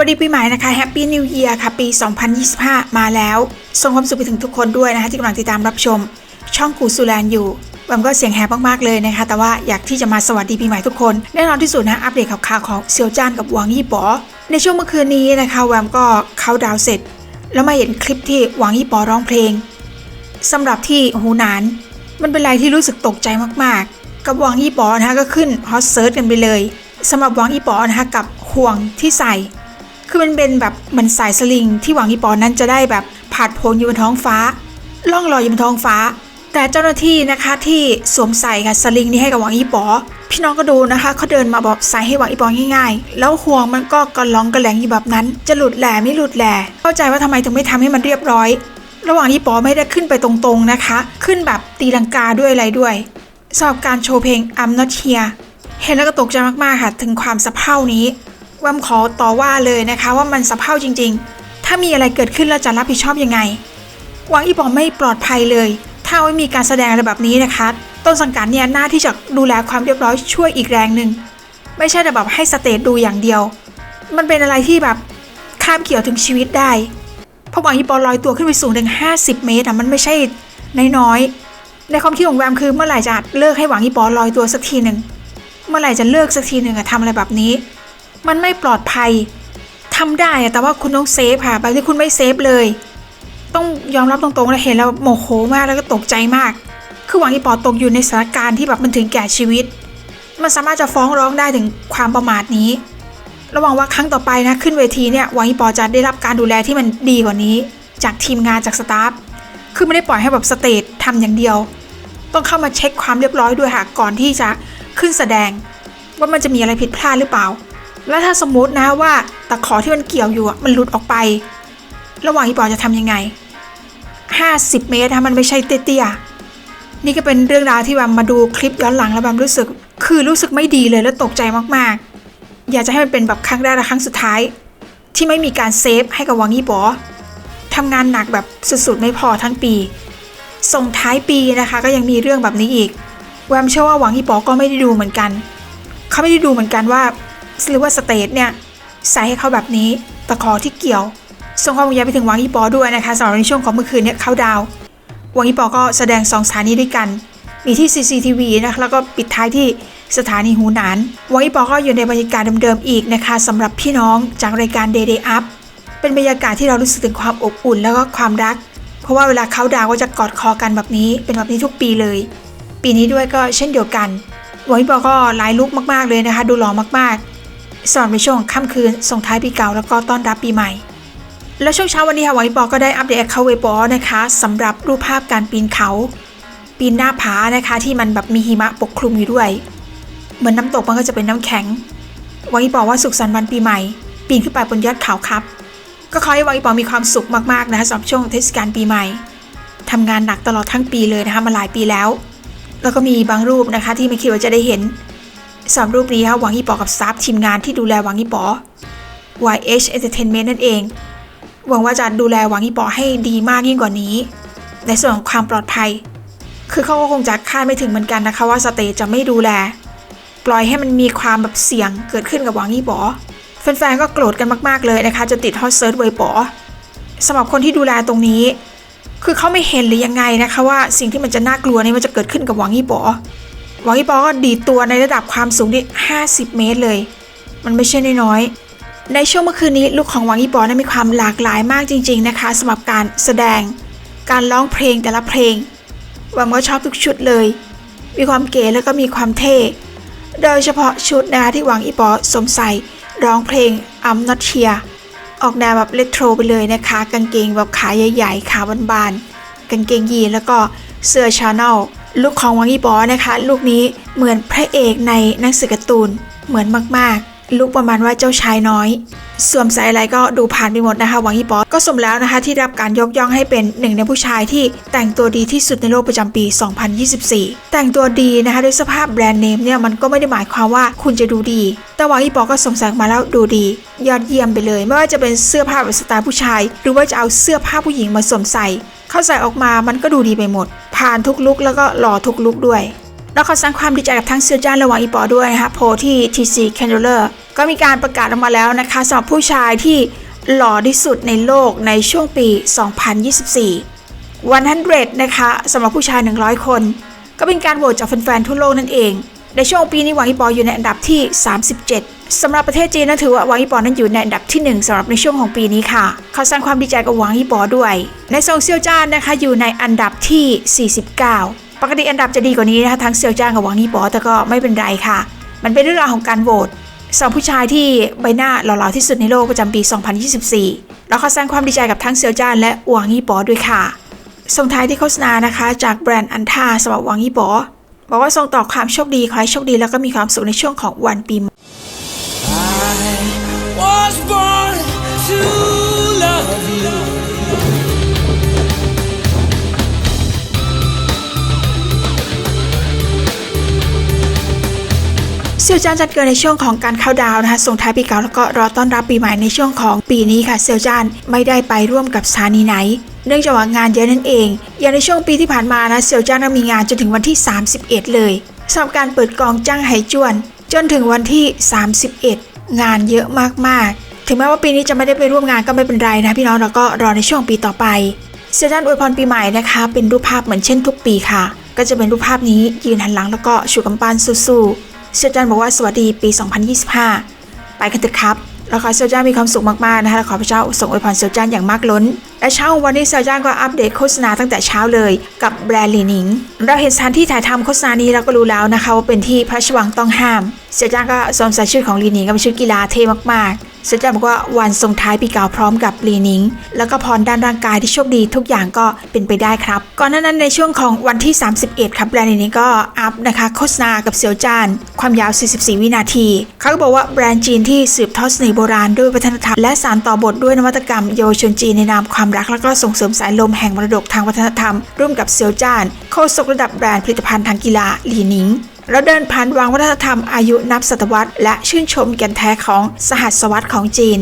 สวัสดีปีใหม่นะคะแฮปปี้นิว e ย r ค่ะปี 2025 มาแล้ว ส่งความสุขไปถึงทุกคนด้วยนะคะที่กำลังติดตามรับชม ช่องกูซูแลนอยู่แวมก็เสียงแหบมากๆเลยนะคะ แต่ว่าอยากที่จะมาสวัสดีปีใหม่ทุกคน แน่นอนที่สุดนะอัปเดตข่าวของเซียวจ้านกับหวังยี่ป๋อในช่วงเมื่อคืนนี้นะคะแวมก็เข้าดาวน์เสร็จ แล้วมาเห็นคลิปที่หวังยี่ป๋อร้องเพลงสำหรับที่หูนาน มันเป็นอะไรที่รู้สึกตกใจมากๆ กับหวังยี่ป๋อนะคะก็ขึ้นฮอตเซิร์ชกันไปเลยสำหรับหวังยี่ป๋อนะคะกับห่วงที่ใส่ คือมันเป็นแบบเหมันสายสลิง ที่หวังอีปอนั้นจะได้แบบผาดโผนอยู่บนท้องฟ้า ล่องลอยอยู่บนท้องฟ้า แต่เจ้าหน้าที่นะคะที่สวมใส่ค่ะสลิงนี้ให้กับหวังอีปอ พี่น้องก็ดูนะคะเขาเดินมาบอกใส่ให้หวังอีปอง่ายๆ แล้วห่วงมันก็กระล้องกระแหลงอยู่แบบนั้น จะหลุดแหล่ไม่หลุดแหล่เข้าใจว่าทำไมถึงไม่ทำให้มันเรียบร้อย ระหว่างที่ปอไม่ได้ขึ้นไปตรงๆนะคะ ขึ้นแบบตีลังกาด้วยอะไรด้วยสำหรับการโชว์เพลง I'm Not Here เห็นแล้วก็ตกใจมากๆค่ะถึงความสะเพร่านี้ วมขอต่อว่าเลยนะคะว่ามันสะเพร่าจริง ๆ ถ้ามีอะไรเกิดขึ้นแล้วจะรับผิดชอบยังไงหวังอีปอมไม่ปลอดภัยเลย ถ้าไม่มีการแสดงอะไรแบบนี้นะคะ ต้นสังกัดเนี่ยหน้าที่จะดูแลความเรียบร้อยช่วยอีกแรงหนึ่งไม่ใช่แต่แบบให้สเตจดูอย่างเดียว มันเป็นอะไรที่แบบข้ามเกี่ยวถึงชีวิตได้เพราะหวังอีปอลอยตัวขึ้นไปสูงถึง 50 เมตรอะมันไม่ใช่น้อยๆในความคิดของแวมคือเมื่อไหร่จะเลิกให้หวังอีปอลอยตัวสักทีหนึ่งเมื่อไหร่จะเลิกสักทีหนึ่งอะทำอะไรแบบนี้ มันไม่ปลอดภัยทำได้แต่ว่าคุณต้องเซฟค่ะแบบที่คุณไม่เซฟเลย ต้องยอมรับตรงๆแล้วเห็นแล้วโมโหมากแล้วก็ตกใจมาก คือหวังอีปอตกอยู่ในสถานการณ์ที่แบบมันถึงแก่ชีวิต มันสามารถจะฟ้องร้องได้ถึงความประมาทนี้ ระหวังว่าครั้งต่อไปนะขึ้นเวทีเนี่ยหวังอีปอจะได้รับการดูแลที่มันดีกว่านี้ จากทีมงานจากสตาฟคือไม่ได้ปล่อยให้แบบสเตจทำอย่างเดียว ต้องเข้ามาเช็คความเรียบร้อยด้วยค่ะก่อนที่จะขึ้นแสดง ว่ามันจะมีอะไรผิดพลาดหรือเปล่า แล้วถ้าสมมตินะว่าตะขอที่มันเกี่ยวอยู่มันหลุดออกไป ระหว่างที่ปอจะทำยังไง 50 เมตรนะมันไม่ใช่เตี้ยๆนี่ก็เป็นเรื่องราวที่แบบมมาดูคลิปย้อนหลังแล้วแบบรู้สึก คือรู้สึกไม่ดีเลยแล้วตกใจมากๆ อยากจะให้มันเป็นแบบครั้งแรกและครั้งสุดท้าย ที่ไม่มีการเซฟให้กับวังยี่ปอทำงานหนักแบบสุดๆไม่พอทั้งปี ส่งท้ายปีนะคะ ก็ยังมีเรื่องแบบนี้อีกแวมเชื่อว่าหวังยี่ปอก็ไม่ได้ดูเหมือนกัน เขาไม่ได้ดูเหมือนกันว่า หรือว่าสเตทเนี่ยใส่ให้เขาแบบนี้ตะขอที่เกี่ยวส่งความห่วงใยไปถึงหวังอีปอด้วยนะคะสำหรับในช่วงของเมื่อคืนเนี่ยเขาดาวหวังอีปอก็แสดงสองสถานีด้วยกัน มีที่ CCTV นะคะแล้วก็ปิดท้ายที่สถานีหูหนานหวังอีปอก็อยู่ในบรรยากาศเดิมๆอีกนะคะสำหรับพี่น้องจากรายการ Day Day Up เป็นบรรยากาศที่เรารู้สึกถึงความอบอุ่นแล้วก็ความรัก เพราะว่าเวลาเขาดาวก็จะกอดคอกันแบบนี้ เป็นแบบนี้ทุกปีเลย ปีนี้ด้วยก็เช่นเดียวกันหวังอีปอก็หลายลุกมากๆเลยนะคะ ดูหล่อมากๆ สำหรับในช่วงค่ำคืนส่งท้ายปีเก่าแล้วก็ต้อนรับปีใหม่ แล้วช่วงเช้าวันนี้ค่ะวังอีปอก็ได้อัปเดตเข้าเวบอนะคะสำหรับรูปภาพการปีนเขา ปีนหน้าผานะคะที่มันแบบมีหิมะปกคลุมอยู่ด้วย เหมือนน้ำตกมันก็จะเป็นน้ำแข็งวังอีปอว่าสุขสันต์วันปีใหม่ ปีนขึ้นไปบนยอดเขาครับก็ขอให้วังอีปอมีความสุขมากๆนะคะสำหรับช่วงเทศกาลปีใหม่ทำงานหนักตลอดทั้งปีเลยนะคะมาหลายปีแล้ว แล้วก็มีบางรูปนะคะที่ไม่คิดว่าจะได้เห็น สำหรับรูปนี้ค่ะหวังอีปอกับสตาฟทีมงานที่ดูแลหวังอีปอ YH Entertainment นั่นเอง หวังว่าจะดูแลหวังอีปอให้ดีมากยิ่งกว่านี้ ในส่วนของความปลอดภัย คือเขาก็คงจะคาดไม่ถึงเหมือนกันนะคะว่าสเตจจะไม่ดูแล ปล่อยให้มันมีความแบบเสี่ยงเกิดขึ้นกับหวังอีปอแฟนๆก็โกรธกันมากๆเลยนะคะจะติดฮอตเซิร์ชเวยปอสำหรับคนที่ดูแลตรงนี้ คือเขาไม่เห็นหรือยังไงนะคะว่าสิ่งที่มันจะน่ากลัวนี่มันจะเกิดขึ้นกับหวังอีปอ หวังอีปอก็ดีตัวในระดับความสูงที่ 50 เมตรเลย มันไม่ใช่น้อยๆในช่วงเมื่อคืนนี้ลูกของหวังอีปอนั้นมีความหลากหลายมากจริง ๆนะคะสำหรับการแสดง การร้องเพลงแต่ละเพลงหวังว่าชอบทุกชุดเลย มีความเก๋แล้วก็มีความเท่ โดยเฉพาะชุดนะคะที่หวังอีปอสมใส่ร้องเพลง I'm Not Here ออกแนวแบบเลโทรไปเลยนะคะ กางเกงแบบขาใหญ่ๆ ขาบานๆ กางเกงยีนแล้วก็เสื้อชาแนล ลุคของวังอีปอนะคะ ลูกนี้เหมือนพระเอกในหนังสือการ์ตูนเหมือนมากๆลุคประมาณว่าเจ้าชายน้อย สวมใส่อะไรก็ดูผ่านไปหมดนะคะหวังอีปอก็สมแล้วนะคะ ที่รับการยกย่องให้เป็นหนึ่งในผู้ชายที่แต่งตัวดีที่สุดในโลกประจำปี 2024 แต่งตัวดีนะคะด้วยสภาพแบรนด์เนมเนี่ยมันก็ไม่ได้หมายความว่าคุณจะดูดี แต่หวังอีปอก็สมใส่มาแล้วดูดี ยอดเยี่ยมไปเลย ไม่ว่าจะเป็นเสื้อผ้าแบบสไตล์ผู้ชาย หรือว่าจะเอาเสื้อผ้าผู้หญิงมาสวมใส่ เขาใส่ออกมามันก็ดูดีไปหมด ผ่านทุกลุกแล้วก็หล่อทุกลุกด้วย แล้วเขอแสดงความดีใจกับทั้งเซียวจ้านและหวังอีปอด้วยนะคะโพลที่ TC c a n d l e r ก็มีการประกาศออกมาแล้วนะคะสำหรับผู้ชายที่หล่อที่สุดในโลกในช่วงปี 2024 100 นะคะสำหรับผู้ชาย 100 คน ก็เป็นการโหวตจากแฟนๆทั่วโลกนั่นเอง ในช่วงปีนี้หวังอีปออยู่ในอันดับที่ 37สำหรับประเทศจีนนั้นถือว่าหวังอีปอนั้นอยู่ในอันดับที่ 1สำหรับในช่วงของปีนี้ค่ะ เขอแสดงความดีใจกับหวังอีปอด้วย ในโซเซียวจ้านนะคะอยู่ในอันดับที่ 49 ปกติอันดับจะดีกว่านี้นะคะทั้งเซียวจ้านกับหวังอีปอแต่ก็ไม่เป็นไรค่ะ มันเป็นเรื่องราวของการโหวตสำหรับผู้ชายที่ใบหน้าหล่อๆที่สุดในโลกประจำปี 2024 แล้วขอแสดงความดีใจกับทั้งเซียวจ้านและหวังอีปอด้วยค่ะส่งท้ายที่โฆษณานะคะ จากแบรนด์อันท่าสำหรับหวังยี่ปอ บอกว่าส่งต่อความโชคดีขอให้โชคดีแล้วก็มีความสุขในช่วงของวันปีใหม่ I was born to ซียวจานจัดเกิดในช่วงของการเข้าดาวนะคะส่งท้ายปีเก่าแล้วก็รอต้อนรับปีใหม่ในช่วงของปีนี้ค่ะเซียวจานไม่ได้ไปร่วมกับสถานีไหน เนื่องจากว่างานเยอะนั่นเอง อย่างในช่วงปีที่ผ่านมานะเซียวจานมีงานจนถึงวันที่ 31 เลยสำหรับการเปิดกองจ้างไหจวน จนถึงวันที่ 31 งานเยอะมากๆ ถึงแม้ว่าปีนี้จะไม่ได้ไปร่วมงานก็ไม่เป็นไรนะพี่น้องเราก็รอในช่วงปีต่อไปเซียวจานอวยพรปีใหม่นะคะ เป็นรูปภาพเหมือนเช่นทุกปีค่ะ ก็จะเป็นรูปภาพนี้ยืนหันหลังแล้วก็ชูกำปั้นสู้ๆ เซียวจันบอกว่าสวัสดีปี 2025 ไปกันเถอะครับแล้วขอเซียวจ้านมีความสุขมากๆนะคะและขอพระเจ้าส่งอวยพรเซียวจ้านอย่างมากล้น และเช้าวันนี้เซียวจ้านก็อัปเดตโฆษณาตั้งแต่เช้าเลยกับแบรนด์ลีนิง เราเห็นสถานที่ถ่ายทำโฆษณานี้เราก็รู้แล้วนะคะว่าเป็นที่พระราชวังต้องห้าม เซียวจ้านก็สวมใส่ชุดของลีนิงก็เป็นชุดกีฬาเท่มากๆ เซียวจ้านบอกว่าวันส่งท้ายปีเก่าพร้อมกับลีนิง แล้วก็พรด้านร่างกายที่โชคดีทุกอย่างก็เป็นไปได้ครับ ก่อนหน้านั้นในช่วงของวันที่ 31 ครับแบรนด์ลีนิงก็อัพนะคะโฆษณากับเซียวจ้านความยาว 44 วินาที เขาบอกว่าแบรนด์จีนที่สืบทอดเสน่ห์โบราณด้วยวัฒนธรรม และสานต่อบทด้วยนวัตกรรมเยาวชนจีนในนามความรักและก็ส่งเสริมสายลมแห่งมรดกทางวัฒนธรรม ร่วมกับเซียวจ้านโฆษกระดับแบรนด์ผลิตภัณฑ์ทางกีฬาลีนิง เราเดินผ่านวังวัฒนธรรมอายุนับศตวรรษและชื่นชมแก่นแท้ของสหัสวรรษของจีน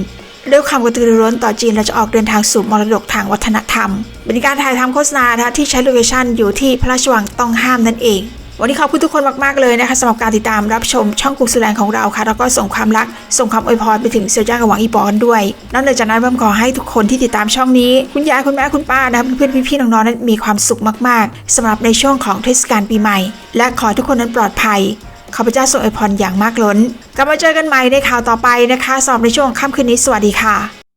ด้วยความกระตือรือร้นต่อจีนเราจะออกเดินทางสู่มรดกทางวัฒนธรรม เป็นการถ่ายทำโฆษณาที่ใช้โลเคชั่นอยู่ที่พระราชวังต้องห้ามนั่นเอง วันนี้ขอบคุณทุกคนมาก ๆ เลยนะคะสำหรับการติดตามรับชมช่องกุกสุแลนของเราค่ะ แล้วก็ส่งความรัก ส่งความอวยพรไปถึงเซียวจ้ากับหวังอีปอนด้วย นอกจากนั้นผมขอให้ทุกคนที่ติดตามช่องนี้ คุณยายคุณแม่คุณป้านะเพื่อนๆพี่ๆน้องๆนั้นมีความสุขมาก ๆสำหรับในช่วงของเทศกาลปีใหม่ และขอทุกคนนั้นปลอดภัยข้าพเจ้าส่งอวยพรอย่างมากล้น กลับมาเจอกันใหม่ในข่าวต่อไปนะคะสำหรับในช่วงค่ำคืนนี้สวัสดีค่ะ